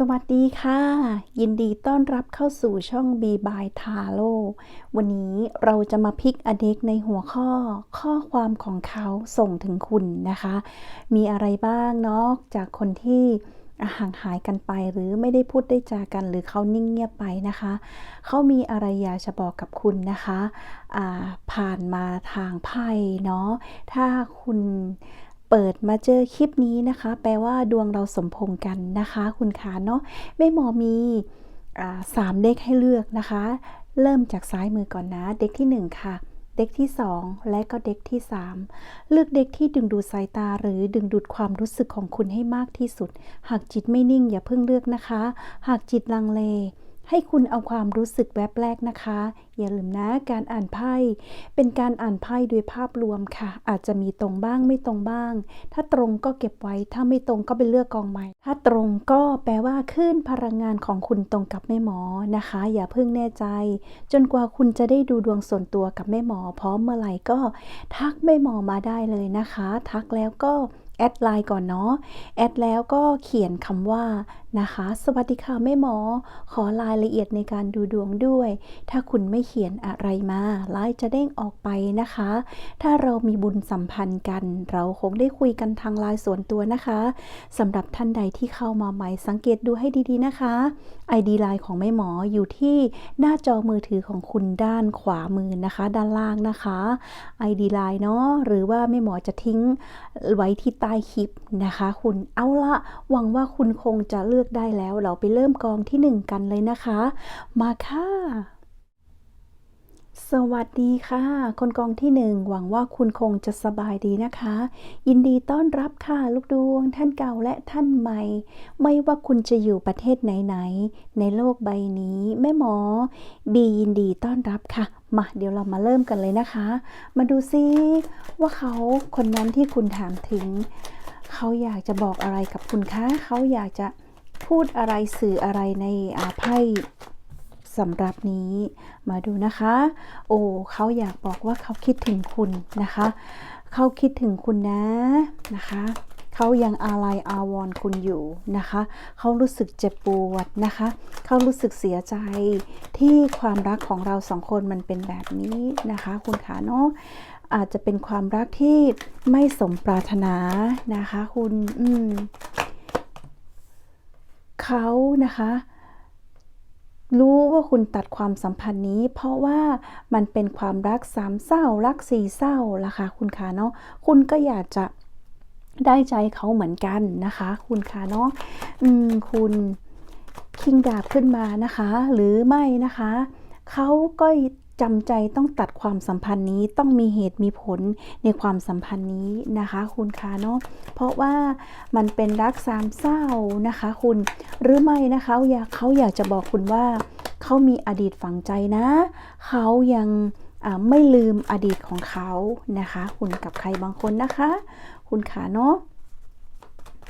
สวัสดีค่ะ ยินดีต้อนรับเข้าสู่ช่อง b by t a r o วันนี้เราจะมาพิกอเด็กในหัวข้อ ข้อความของเขาส่งถึงคุณนะคะ มีอะไรบ้างนอกจากคนที่ห่างหายกันไปหรือไม่ได้พูดได้จากันหรือเขานิ่งเงียบไปนะคะ เขามีอะไรอยากจะบอกกับคุณนะคะาผ่านมาทางไพ่เนาะถ้าคุณ เปิดมาเจอคลิปนี้นะคะ แปลว่าดวงเราสมพงกันนะคะ คุณขาเนาะแม่หมอมีสามเด็กให้เลือกนะคะ เริ่มจากซ้ายมือก่อนนะ เด็กที่ 1 ค่ะ เด็กที่ 2 และก็เด็กที่ 3 เลือกเด็กที่ดึงดูดสายตาหรือดึงดูดความรู้สึกของคุณให้มากที่สุด หากจิตไม่นิ่งอย่าเพิ่งเลือกนะคะ หากจิตลังเล ให้คุณเอาความรู้สึกแวบแรกนะคะ อย่าลืมนะการอ่านไพ่เป็นการอ่านไพ่ด้วยภาพรวมค่ะ อาจจะมีตรงบ้างไม่ตรงบ้าง ถ้าตรงก็เก็บไว้ ถ้าไม่ตรงก็ไปเลือกกองใหม่ ถ้าตรงก็แปลว่าขึ้นพลังงานของคุณตรงกับแม่หมอนะคะ อย่าเพิ่งแน่ใจ จนกว่าคุณจะได้ดูดวงส่วนตัวกับแม่หมอพร้อมเมื่อไหร่ก็ ทักแม่หมอมาได้เลยนะคะ ทักแล้วก็ แอดไลน์ก่อนเนาะ แอดแล้วก็เขียนคำว่านะคะ สวัสดีค่ะแม่หมอ ขอรายละเอียดในการดูดวงด้วย ถ้าคุณไม่เขียนอะไรมาไลน์จะเด้งออกไปนะคะ ถ้าเรามีบุญสัมพันธ์กัน เราคงได้คุยกันทางไลน์ส่วนตัวนะคะสำหรับท่านใดที่เข้ามาใหม่สังเกตดูให้ดีๆนะคะ ID ไลน์ของแม่หมออยู่ที่หน้าจอมือถือของคุณด้านขวามือนะคะ ด้านล่างนะคะ ID ไลน์เนาะหรือว่าแม่หมอจะทิ้งไว้ที่ใต้คลิปนะคะ คุณเอาละหวังว่าคุณคงจะเลือกได้แล้ว เราไปเริ่มกองที่ 1 กันเลยนะคะ มาค่ะ สวัสดีค่ะ คนกองที่หนึ่งหวังว่าคุณคงจะสบายดีนะคะ ยินดีต้อนรับค่ะ ลูกดวง ท่านเก่าและท่านใหม่ ไม่ว่าคุณจะอยู่ประเทศไหนๆในโลกใบนี้ แม่หมอ บียินดีต้อนรับค่ะ มาเดี๋ยวเรามาเริ่มกันเลยนะคะ มาดูซิว่าเขาคนนั้นที่คุณถามถึง เขาอยากจะบอกอะไรกับคุณคะเขาอยากจะพูดอะไรสื่ออะไรในอาไพ่ สำหรับนี้มาดูนะคะ โอ้เขาอยากบอกว่าเขาคิดถึงคุณนะคะ เขาคิดถึงคุณนะนะคะเขายังอาลัยอาวรคุณอยู่นะคะ เขารู้สึกเจ็บปวดนะคะ เขารู้สึกเสียใจที่ความรักของเราสองคนมันเป็นแบบนี้นะคะ คุณขาเนาะอาจจะเป็นความรักที่ไม่สมปรารถนานะคะ คุณ อืมเขานะคะ รู้ว่าคุณตัดความสัมพันธ์นี้ เพราะว่ามันเป็นความรักสามเศร้า รักสี่เศร้าล่ะค่ะคุณคะเนาะคุณก็อยากจะได้ใจเขาเหมือนกันนะคะ คุณคะเนาะอืมคุณคิงดาบขึ้นมานะคะ หรือไม่นะคะเขาก็ จำใจต้องตัดความสัมพันธ์นี้ต้องมีเหตุมีผลในความสัมพันธ์นี้นะคะ คุณคะเนาะเพราะว่ามันเป็นรักสามเศร้านะคะ คุณหรือไม่นะคะอยากเขาอยากจะบอกคุณว่าเขามีอดีตฝังใจนะเขายังไม่ลืมอดีตของเขานะคะ คุณกับใครบางคนนะคะ คุณขาเนาะ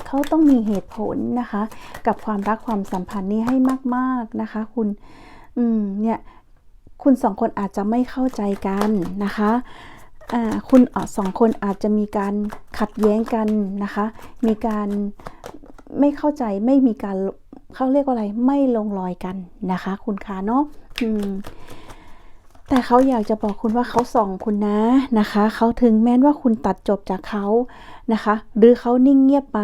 เขาต้องมีเหตุผลนะคะ กับความรักความสัมพันธ์นี้ให้มาก ๆนะคะ คุณ อืมเนี่ย คุณสองคนอาจจะไม่เข้าใจกันนะคะคุณสองคนอาจจะมีการขัดแย้งกันนะคะ มีการไม่เข้าใจไม่มีการเขาเรียกว่าอะไรไม่ลงรอยกันนะคะ คุณคะเนาะ แต่เขาอยากจะบอกคุณว่าเขาส่องคุณนะนะคะ เขาถึงแม้ว่าคุณตัดจบจากเขานะคะ หรือเขานิ่งเงียบไป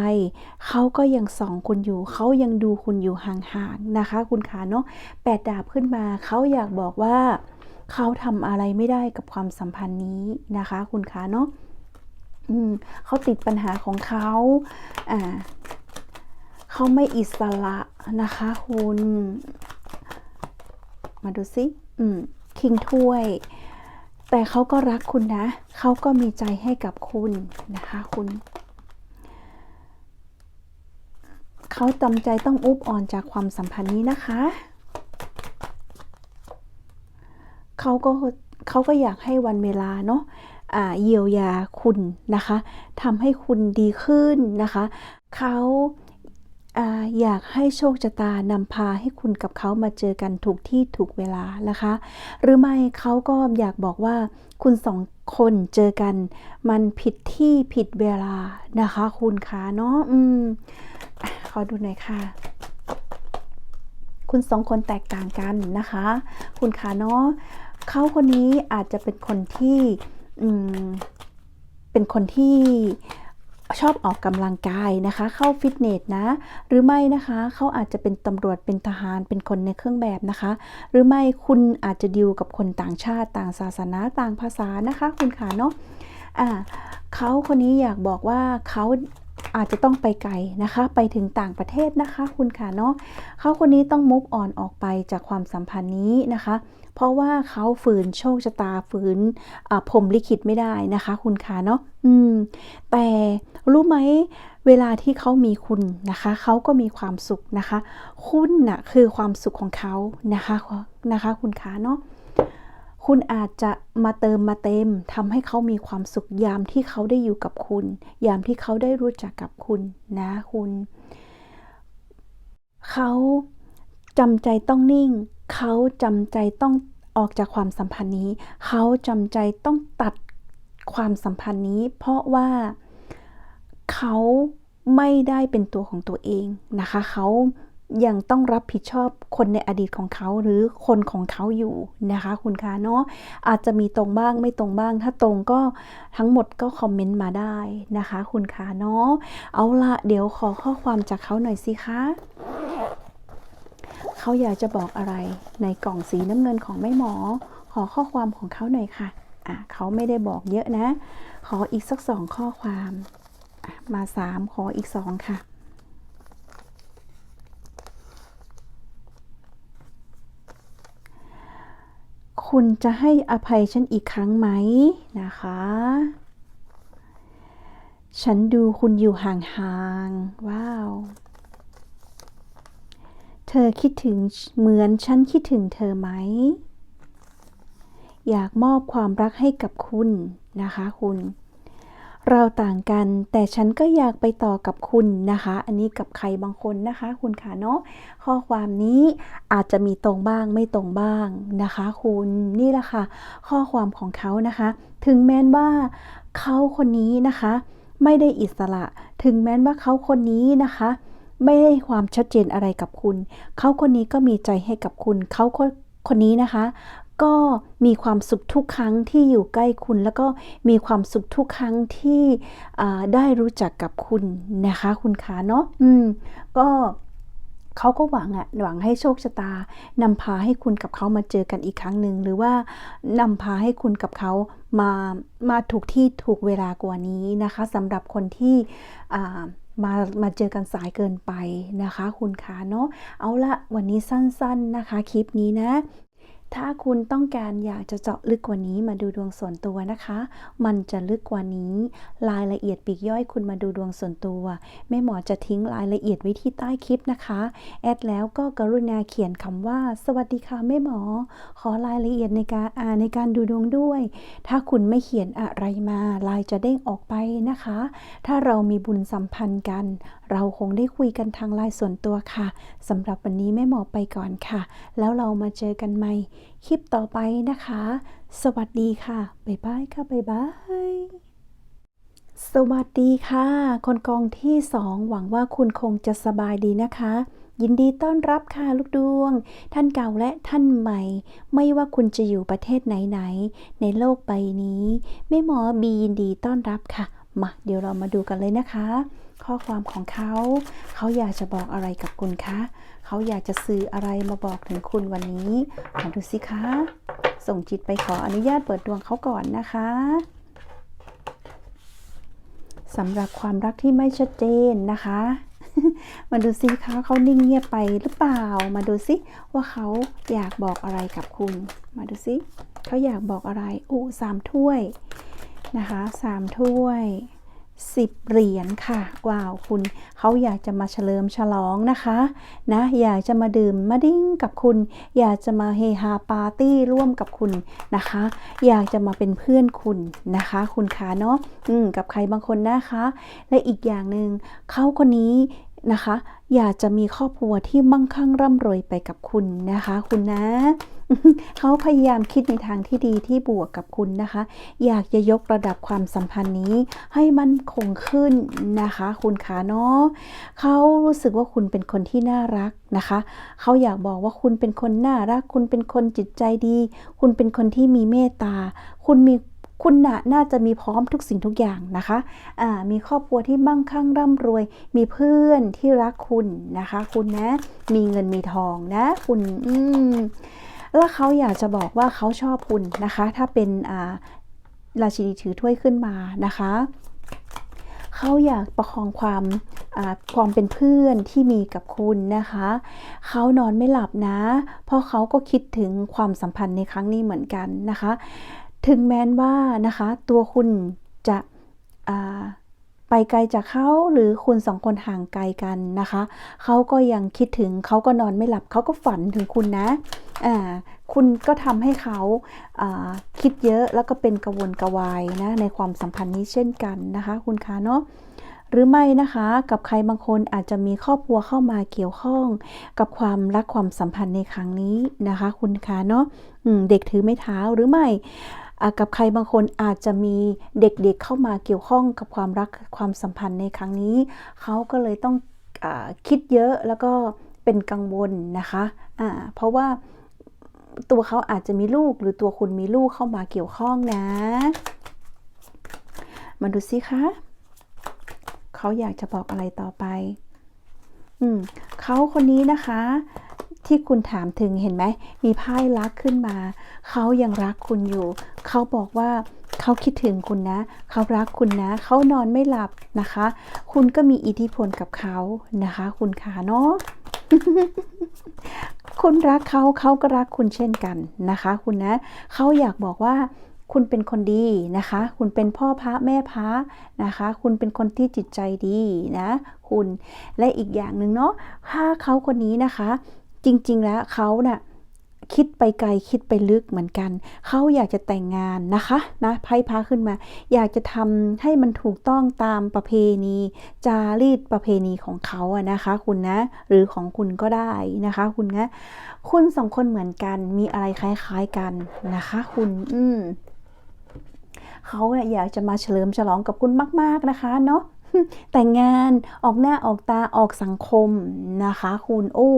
เขาก็ยังส่องคุณอยู่ เขายังดูคุณอยู่ห่างๆนะคะ คุณขาเนาะแปดดาบขึ้นมา เขาอยากบอกว่า เขาทำอะไรไม่ได้กับความสัมพันธ์นี้นะคะ คุณขาเนาะเขาติดปัญหาของเขาอ่าเขาไม่อิสระนะคะ คุณ มาดูสิ อืม คิงถ้วย แต่เขาก็รักคุณนะ เขาก็มีใจให้กับคุณนะคะคุณเขาจำใจต้องอุบอ่อนจากความสัมพันธ์นี้นะคะ เขาก็เขาก็อยากให้วันเวลาเนาะะเยียวยาคุณนะคะทำให้คุณดีขึ้นนะคะ เขา อยากให้โชคชะตานำพาให้คุณกับเขามาเจอกันถูกที่ถูกเวลานะคะ หรือไม่เขาก็อยากบอกว่าคุณสองคนเจอกัน มันผิดที่ผิดเวลานะคะ คุณคะเนาะอืมขอดูหน่อยค่ะ คุณสองคนแตกต่างกันนะคะ คุณคะเนาะเขาคนนี้อาจจะเป็นคนที่อืมเป็นคนที่ ชอบออกกำลังกายนะคะ เข้าฟิตเนสนะ หรือไม่นะคะเขาอาจจะเป็นตำรวจเป็นทหารเป็นคนในเครื่องแบบนะคะ หรือไม่คุณอาจจะดิวกับคนต่างชาติ ต่างศาสนาต่างภาษานะคะ คุณขาเนาะอ่าเขาคนนี้อยากบอกว่าเขาอาจจะต้องไปไกลนะคะ ไปถึงต่างประเทศนะคะ คุณขาเนาะเขาคนนี้ต้องมุกอ่อนออกไปจากความสัมพันธ์นี้นะคะ เพราะว่าเขาฝืนโชคชะตาฝืนพรมลิขิตไม่ได้นะคะคุณขาเนาะอืม แต่รู้ไหมเวลาที่เขามีคุณนะคะ เขาก็มีความสุขนะคะ คุณน่ะคือความสุขของเขานะคะนะคะ คุณขาเนาะคุณอาจจะมาเติมมาเต็มทำให้เขามีความสุขยามที่เขาได้อยู่กับคุณ ยามที่เขาได้รู้จักกับคุณนะคุณ เขาจำใจต้องนิ่ง เขาจำใจต้องออกจากความสัมพันธ์นี้ เขาจำใจต้องตัดความสัมพันธ์นี้ เพราะว่าเขาไม่ได้เป็นตัวของตัวเองนะคะ เขายังต้องรับผิดชอบคนในอดีตของเขาหรือคนของเขาอยู่นะคะ คุณคะเนาะอาจจะมีตรงบ้างไม่ตรงบ้าง ถ้าตรงก็ทั้งหมดก็คอมเมนต์มาได้นะคะ คุณคะเนาะเอาละเดี๋ยวขอข้อความจากเขาหน่อยสิคะ เขาอยากจะบอกอะไรในกล่องสีน้ำเงินของแม่หมอ ขอข้อความของเขาหน่อยค่ะอะเขาไม่ได้บอกเยอะนะ ขออีกสักสองข้อความมาสามขออีกสองค่ะคุณจะให้อภัยฉันอีกครั้งไหมนะคะ ฉันดูคุณอยู่ห่างๆ ว้าว เธอคิดถึงเหมือนฉันคิดถึงเธอไหม อยากมอบความรักให้กับคุณนะคะคุณเราต่างกันแต่ฉันก็อยากไปต่อกับคุณนะคะ อันนี้กับใครบางคนนะคะ คุณค่ะเนาะข้อความนี้อาจจะมีตรงบ้างไม่ตรงบ้างนะคะ คุณนี่แหละค่ะ ข้อความของเขานะคะ ถึงแม้นว่าเขาคนนี้นะคะ ไม่ได้อิสระ ถึงแม้นว่าเขาคนนี้นะคะ ไม่ได้ความชัดเจนอะไรกับคุณ เขาคนนี้ก็มีใจให้กับคุณ เขาคนนี้นะคะ ก็มีความสุขทุกครั้งที่อยู่ใกล้คุณ แล้วก็มีความสุขทุกครั้งที่ได้รู้จักกับคุณนะคะ คุณขาเนาะอืม ก็เขาก็หวังอะหวังให้โชคชะตานำพาให้คุณกับเขามาเจอกันอีกครั้งหนึ่งหรือว่านำพาให้คุณกับเขามามาถูกที่ถูกเวลากว่านี้นะคะสำหรับคนที่ มามาเจอกันสายเกินไปนะคะ คุณขาเนาะเอาละวันนี้สั้นๆนะคะ คลิปนี้นะ ถ้าคุณต้องการอยากจะเจาะลึกกว่านี้มาดูดวงส่วนตัวนะคะ มันจะลึกกว่านี้ รายละเอียดปีกย่อยคุณมาดูดวงส่วนตัว แม่หมอจะทิ้งรายละเอียดไว้ที่ใต้คลิปนะคะ แอดแล้วก็กรุณาเขียนคำว่า สวัสดีค่ะแม่หมอ ขอรายละเอียดในการอ่านในการดูดวงด้วย ถ้าคุณไม่เขียนอะไรมาลายจะเด้งออกไปนะคะ ถ้าเรามีบุญสัมพันธ์กัน เราคงได้คุยกันทางไลน์ส่วนตัวค่ะสำหรับวันนี้แม่หมอไปก่อนค่ะ แล้วเรามาเจอกันใหม่คลิปต่อไปนะคะ สวัสดีค่ะ บ๊ายบายค่ะบ๊ายบายสวัสดีค่ะ คนกองที่สองหวังว่าคุณคงจะสบายดีนะคะยินดีต้อนรับค่ะลูกดวง ท่านเก่าและท่านใหม่ ไม่ว่าคุณจะอยู่ประเทศไหนๆในโลกใบนี้แม่หมอบียินดีต้อนรับค่ะ มาเดี๋ยวเรามาดูกันเลยนะคะ ข้อความของเขา เขาอยากจะบอกอะไรกับคุณคะ เขาอยากจะสื่ออะไรมาบอกถึงคุณวันนี้มาดูสิคะ ส่งจิตไปขออนุญาตเปิดดวงเขาก่อนนะคะสำหรับความรักที่ไม่ชัดเจนนะคะ มาดูสิคะเขานิ่งเงียบไปหรือเปล่า มาดูสิว่าเขาอยากบอกอะไรกับคุณ มาดูสิเขาอยากบอกอะไรอู้สามถ้วยนะคะสามถ้วย 10 เหรียญค่ะว้าวคุณเขาอยากจะมาเฉลิมฉลองนะคะนะอยากจะมาดื่มมาดิ้งกับคุณ อยากจะมาเฮฮาปาร์ตี้ร่วมกับคุณนะคะ อยากจะมาเป็นเพื่อนคุณนะคะ คุณคะเนาะกับใครบางคนนะคะ และอีกอย่างหนึ่งเขาคนนี้ นะคะ อยากจะมีครอบครัวที่มั่งคั่งร่ำรวยไปกับคุณนะคะ คุณนะ เขาพยายามคิดในทางที่ดีที่บวกกับคุณนะคะ อยากจะยกระดับความสัมพันธ์นี้ให้มันคงขึ้นนะคะ คุณขาเนาะเขารู้สึกว่าคุณเป็นคนที่น่ารักนะคะ เขาอยากบอกว่าคุณเป็นคนน่ารัก คุณเป็นคนจิตใจดี คุณเป็นคนที่มีเมตตา คุณมี คุณน่ะน่าจะมีพร้อมทุกสิ่งทุกอย่างนะคะอ่ามีครอบครัวที่มั่งคั่งร่ำรวย มีเพื่อนที่รักคุณนะคะ คุณนะ มีเงินมีทองนะ คุณอืมแล้วเขาอยากจะบอกว่าเขาชอบคุณนะคะ ถ้าเป็นราชินีถือถ้วยขึ้นมานะคะเขาอยากประคองความความเป็นเพื่อนที่มีกับคุณนะคะ เขานอนไม่หลับนะ เพราะเขาก็คิดถึงความสัมพันธ์ในครั้งนี้เหมือนกันนะคะ ถึงแม้นว่านะคะตัวคุณจะไปไกลจากเขาหรือคุณสองคนห่างไกลกันนะคะเขาก็ยังคิดถึงเขาก็นอนไม่หลับเขาก็ฝันถึงคุณนะอ่าคุณก็ทำให้เขาคิดเยอะแล้วก็เป็นกระวนกระวายนะในความสัมพันธ์นี้เช่นกันนะคะคุณคะเนาะหรือไม่นะคะกับใครบางคนอาจจะมีครอบครัวเข้ามาเกี่ยวข้อง กับความรักความสัมพันธ์ในครั้งนี้นะคะ คุณคะเนาะเด็กถือไม่เท้าหรือไม่ กับใครบางคนอาจจะมีเด็กๆเเข้ามาเกี่ยวข้องกับความรักความสัมพันธ์ในครั้งนี้ เขาก็เลยต้องอคิดเยอะแล้วก็เป็นกังวลนะคะะเพราะว่าตัวเขาอาจจะมีลูกหรือตัวคุณมีลูกเข้ามาเกี่ยวข้องนะ มาดูสิคะเขาอยากจะบอกอะไรต่อไป อืมเขาคนนี้นะคะ ที่คุณถามถึงเห็นไหม มีไพ่รักขึ้นมา เขายังรักคุณอยู่ เขาบอกว่าเขาคิดถึงคุณนะ เขารักคุณนะ เขานอนไม่หลับนะคะ คุณก็มีอิทธิพลกับเขานะคะ คุณขาเนาะคุณรักเขาเขาก็รักคุณเช่นกันนะคะ คุณนะ เขาอยากบอกว่าคุณเป็นคนดีนะคะ คุณเป็นพ่อพระแม่พระนะคะ คุณเป็นคนที่จิตใจดีนะ คุณ และอีกอย่างหนึ่งเนาะ ถ้าเขาคนนี้นะคะ จริง ๆ แล้วเขาเนะ่ะคิดไปไกลคิดไปลึกเหมือนกัน เขาอยากจะแต่งงานนะคะนะไพ่พาขึ้นมา อยากจะทำให้มันถูกต้องตามประเพณี จารีตประเพณีของเขาอะนะคะคุณนะ หรือของคุณก็ได้นะคะคุณนะ คุณสองคนเหมือนกันมีอะไรคล้ายๆกันนะคะคุณอืมเขาอยากจะมาเฉลิมฉลองกับคุณมาก ๆนะคะเนาะ แต่งงานออกหน้าออกตาออกสังคมนะคะ คุณโอ้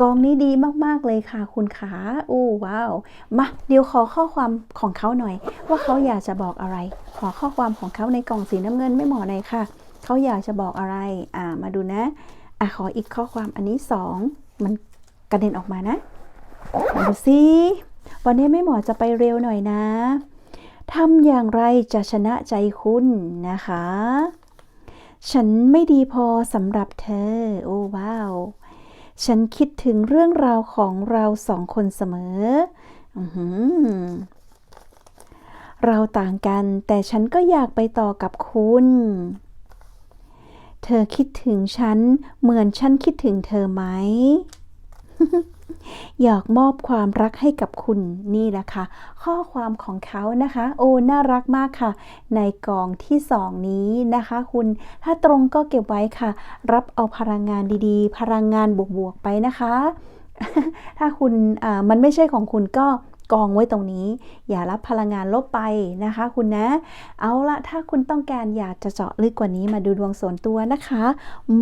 กองนี้ดีมากๆเลยค่ะ คุณขาโอ้ว้าวมาเดี๋ยวขอข้อความของเขาหน่อย ว่าเขาอยากจะบอกอะไร ขอข้อความของเขาในกล่องสีน้ำเงินไม่หมอหน่อยค่ะเขาอยากจะบอกอะไรอ่ามาดูนะอะขออีกข้อความอันนี้สองมันกระเด็นออกมานะมาดูสิวันนี้ไม่หมอจะไปเร็วหน่อยนะทำอย่างไรจะชนะใจคุณนะคะ ฉันไม่ดีพอสำหรับเธอ โอ้ว้าว ฉันคิดถึงเรื่องราวของเราสองคนเสมออเราต่างกัน แต่ฉันก็อยากไปต่อกับคุณ เธอคิดถึงฉัน เหมือนฉันคิดถึงเธอไหม อยากมอบความรักให้กับคุณนี่แหละค่ะ ข้อความของเขานะคะ โอ้ น่ารักมากค่ะ ในกองที่สองนี้นะคะ คุณ ถ้าตรงก็เก็บไว้ค่ะ รับเอาพลังงานดีๆ พลังงานบวกๆไปนะคะ ถ้าคุณมันไม่ใช่ของคุณก็กองไว้ตรงนี้ อย่ารับพลังงานลบไปนะคะ คุณนะ เอาละถ้าคุณต้องการอยากจะเจาะลึกกว่านี้มาดูดวงส่วนตัวนะคะ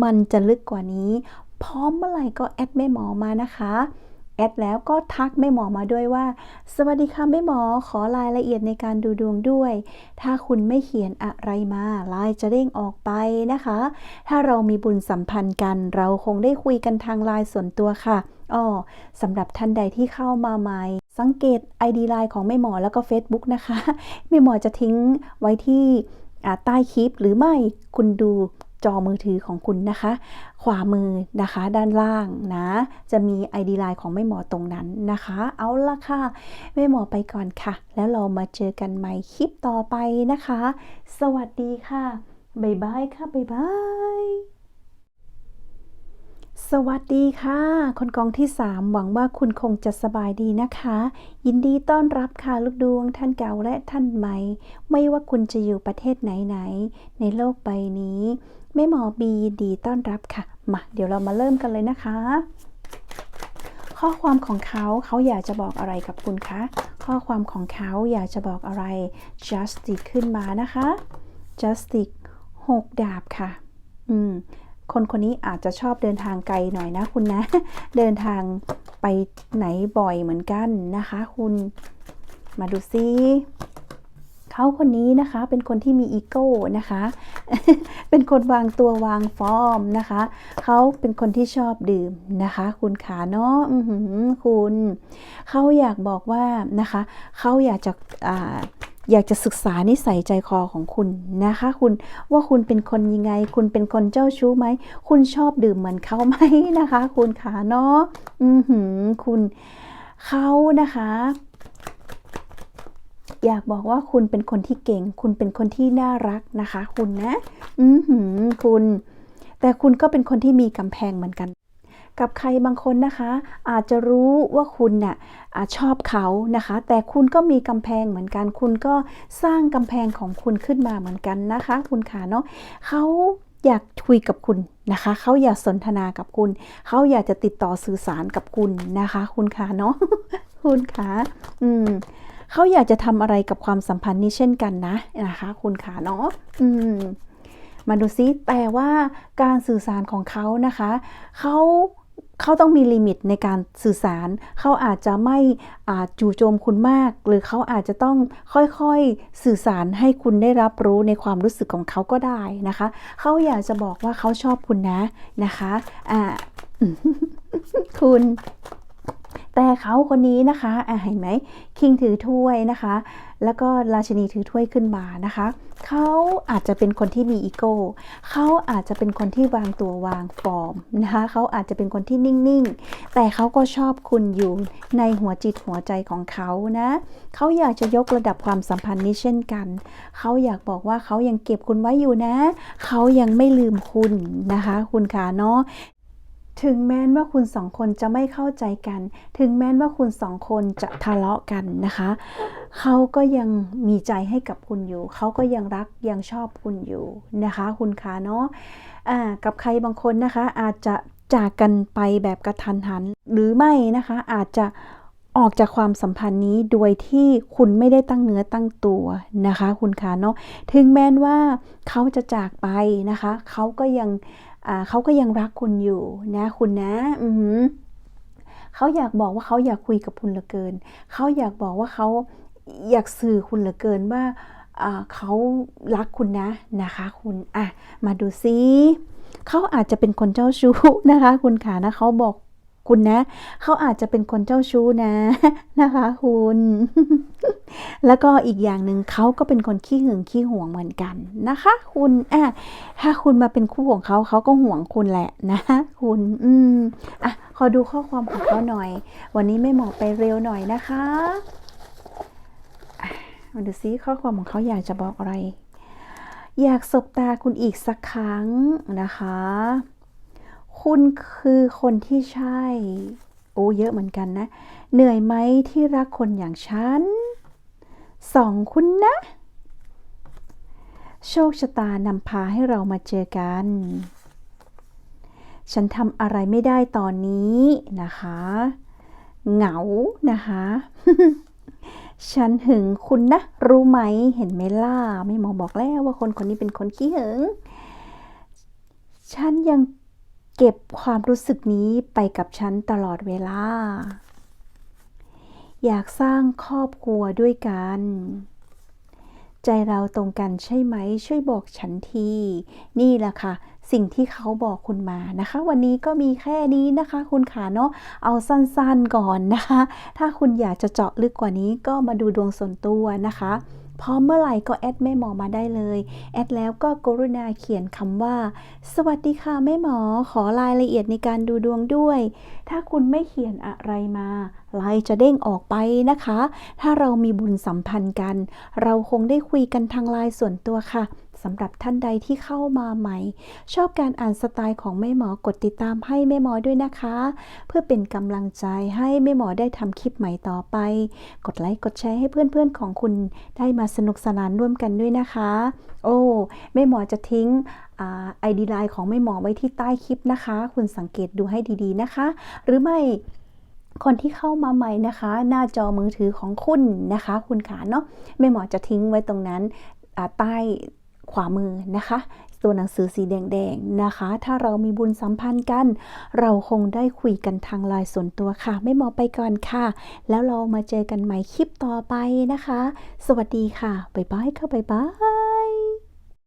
มันจะลึกกว่านี้ พร้อมเมื่อไหร่ก็แอดแม่หมอมานะคะ แอดแล้วก็ทักแม่หมอมาด้วยว่า สวัสดีค่ะแม่หมอขอรายละเอียดในการดูดวงด้วย ถ้าคุณไม่เขียนอะไรมาลายจะเด้งออกไปนะคะ ถ้าเรามีบุญสัมพันธ์กัน เราคงได้คุยกันทางไลน์ส่วนตัวค่ะอ๋อสำหรับท่านใดที่เข้ามาใหม่สังเกต ID ไลน์ของแม่หมอแล้วก็ Facebook นะคะแม่หมอจะทิ้งไว้ที่ใต้คลิปหรือไม่คุณดู จอมือถือของคุณนะคะ ขวามือนะคะด้านล่างนะ จะมี ID ไลน์ของแม่หมอตรงนั้นนะคะ เอาละค่ะแม่หมอไปก่อนค่ะ แล้วเรามาเจอกันใหม่คลิปต่อไปนะคะ สวัสดีค่ะบ๊ายบายค่ะบ๊ายบายสวัสดีค่ะ คนกองที่ 3 หวังว่าคุณคงจะสบายดีนะคะ ยินดีต้อนรับค่ะลูกดวงท่านเก่าและท่านใหม่ ไม่ว่าคุณจะอยู่ประเทศไหนๆในโลกใบนี้ แม่หมอบีดีต้อนรับค่ะ มา เดี๋ยวเรามาเริ่มกันเลยนะคะ ข้อความของเขาเขาอยากจะบอกอะไรกับคุณคะ ข้อความของเขาอยากจะบอกอะไร justice ขึ้นมานะคะ justice หกดาบค่ะ อืม คนคนนี้อาจจะชอบเดินทางไกลหน่อยนะคุณนะ เดินทางไปไหนบ่อยเหมือนกันนะคะ คุณ มาดูซิเขาคนนี้นะคะเป็นคนที่มีอีโก้นะคะ เป็นคนวางตัววางฟอร์มนะคะ เขาเป็นคนที่ชอบดื่มนะคะ คุณขาเนาะอื้อหือคุณเขาอยากบอกว่านะคะเขาอยากจะอ่าอยากจะศึกษานิสัยใจคอของคุณนะคะ คุณว่าคุณเป็นคนยังไง คุณเป็นคนเจ้าชู้ไหม คุณชอบดื่มเหมือนเขาไหมนะคะ คุณขาเนาะอือหือคุณเขานะคะ อยากบอกว่าคุณเป็นคนที่เก่ง คุณเป็นคนที่น่ารักนะคะ คุณนะ อือหือคุณ แต่คุณก็เป็นคนที่มีกำแพงเหมือนกัน กับใครบางคนนะคะ อาจจะรู้ว่าคุณน่ะอาชอบเขานะคะ แต่คุณก็มีกำแพงเหมือนกัน คุณก็สร้างกำแพงของคุณขึ้นมาเหมือนกันนะคะ คุณขาเนาะเขาอยากคุยกับคุณนะคะ เขาอยากสนทนากับคุณ เขาอยากจะติดต่อสื่อสารกับคุณนะคะ คุณขาเนาะคุณขาอืม เขาอยากจะทำอะไรกับความสัมพันธ์นี้เช่นกันนะนะคะ คุณขาเนาะอืมมาดูซิแต่ว่าการสื่อสารของเขานะคะเขาเขาต้องมีลิมิตในการสื่อสาร เขาอาจจะไม่จจู่โจมคุณมาก หรือเขาอาจจะต้องค่อยๆสื่อสารให้คุณได้รับรู้ในความรู้สึกของเขาก็ได้นะคะ เขาอยากจะบอกว่าเขาชอบคุณนะนะคะ อ่า คุณ แต่เขาคนนี้นะคะอะเห็นไหมคิงถือถ้วยนะคะ แล้วก็ราชินีถือถ้วยขึ้นมานะคะเขาอาจจะเป็นคนที่มีอีโก้เขาอาจจะเป็นคนที่วางตัววางฟอร์มนะคะเขาอาจจะเป็นคนที่นิ่งๆ แต่เขาก็ชอบคุณอยู่ในหัวจิตหัวใจของเขานะเขาอยากจะยกระดับความสัมพันธ์นี้เช่นกันเขาอยากบอกว่าเขายังเก็บคุณไว้อยู่นะเขายังไม่ลืมคุณนะคะ คุณขาเนาะ ถึงแม้ว่าคุณสองคนจะไม่เข้าใจกัน ถึงแม้ว่าคุณสองคนจะทะเลาะกันนะคะ เขาก็ยังมีใจให้กับคุณอยู่ เขาก็ยังรักยังชอบคุณอยู่นะคะ คุณคะเนาะกับใครบางคนนะคะ อาจจะจากกันไปแบบกระทันหัน หรือไม่นะคะ อาจจะออกจากความสัมพันธ์นี้โดยที่คุณไม่ได้ตั้งเนื้อตั้งตัวนะคะ คุณคะเนาะ ถึงแม้ว่าเขาจะจากไปนะคะ เขาก็ยัง เขาก็ยังรักคุณอยู่นะคุณนะอืเขาอยากบอกว่าเขาอยากคุยกับคุณเหลือเกิน เขาอยากบอกว่าเขาอยากสื่อคุณเหลือเกินว่าอ่าเขารักคุณนะนะคะคุณอะมาดูซิเขาอาจจะเป็นคนเจ้าชู้นะคะ คุณขานะเขาบอก คุณนะ เขาอาจจะเป็นคนเจ้าชู้นะนะคะคุณ แล้วก็อีกอย่างหนึ่งเขาก็เป็นคนขี้หึงขี้หวงเหมือนกันนะคะ คุณอะถ้าคุณมาเป็นคู่ของเขาเขาก็ห่วงคุณแหละนะคุณ อืมอะขอดูข้อความของเขาหน่อย วันนี้ไม่หมอไปเร็วหน่อยนะคะอะมาดูซิข้อความของเขาอยากจะบอกอะไร อยากสบตาคุณอีกสักครั้งนะคะ คุณคือคนที่ใช่ โอ้เยอะเหมือนกันนะ เหนื่อยไหมที่รักคนอย่างฉันสองคุณนะ โชคชะตานำพาให้เรามาเจอกัน ฉันทำอะไรไม่ได้ตอนนี้นะคะ เหงานะคะ ฉันหึงคุณนะ รู้ไหมเห็นไหมล่ะไม่หมอบอกแล้วว่าคนคนนี้เป็นคนขี้หึง ฉันยัง เก็บความรู้สึกนี้ไปกับฉันตลอดเวลา อยากสร้างครอบครัวด้วยกัน ใจเราตรงกันใช่ไหม ช่วยบอกฉันที นี่แหละค่ะสิ่งที่เขาบอกคุณมานะคะ วันนี้ก็มีแค่นี้นะคะ คุณขาเนาะเอาสั้นๆก่อนนะคะ ถ้าคุณอยากจะเจาะลึกกว่านี้ก็มาดูดวงส่วนตัวนะคะ พร้อมเมื่อไหร่ก็แอดแม่หมอมาได้เลย แอดแล้วก็กรุณาเขียนคำว่า สวัสดีค่ะแม่หมอ ขอรายละเอียดในการดูดวงด้วย ถ้าคุณไม่เขียนอะไรมาไลน์จะเด้งออกไปนะคะ ถ้าเรามีบุญสัมพันธ์กัน เราคงได้คุยกันทางไลน์ส่วนตัวค่ะ สำหรับท่านใดที่เข้ามาใหม่ ชอบการอ่านสไตล์ของแม่หมอกดติดตามให้แม่หมอด้วยนะคะ เพื่อเป็นกำลังใจให้แม่หมอได้ทำคลิปใหม่ต่อไป กดไลค์กดแชร์ให้เพื่อนๆของคุณได้มาสนุกสนานร่วมกันด้วยนะคะ โอ้แม่หมอจะทิ้งไอดีไลน์ของแม่หมอไว้ที่ใต้คลิปนะคะ คุณสังเกตดูให้ดีๆนะคะ หรือไม่คนที่เข้ามาใหม่นะคะ หน้าจอมือถือของคุณนะคะ คุณขาเนาะแม่หมอจะทิ้งไว้ตรงนั้นอ่าใต้ ขวามือนะคะ ตัวหนังสือสีแดงๆนะคะ ถ้าเรามีบุญสัมพันธ์กัน เราคงได้คุยกันทางไลน์ส่วนตัวค่ะ ไม่หมอไปก่อนค่ะ แล้วเรามาเจอกันใหม่คลิปต่อไปนะคะ สวัสดีค่ะบ๊ายบายค่ะบ๊ายบาย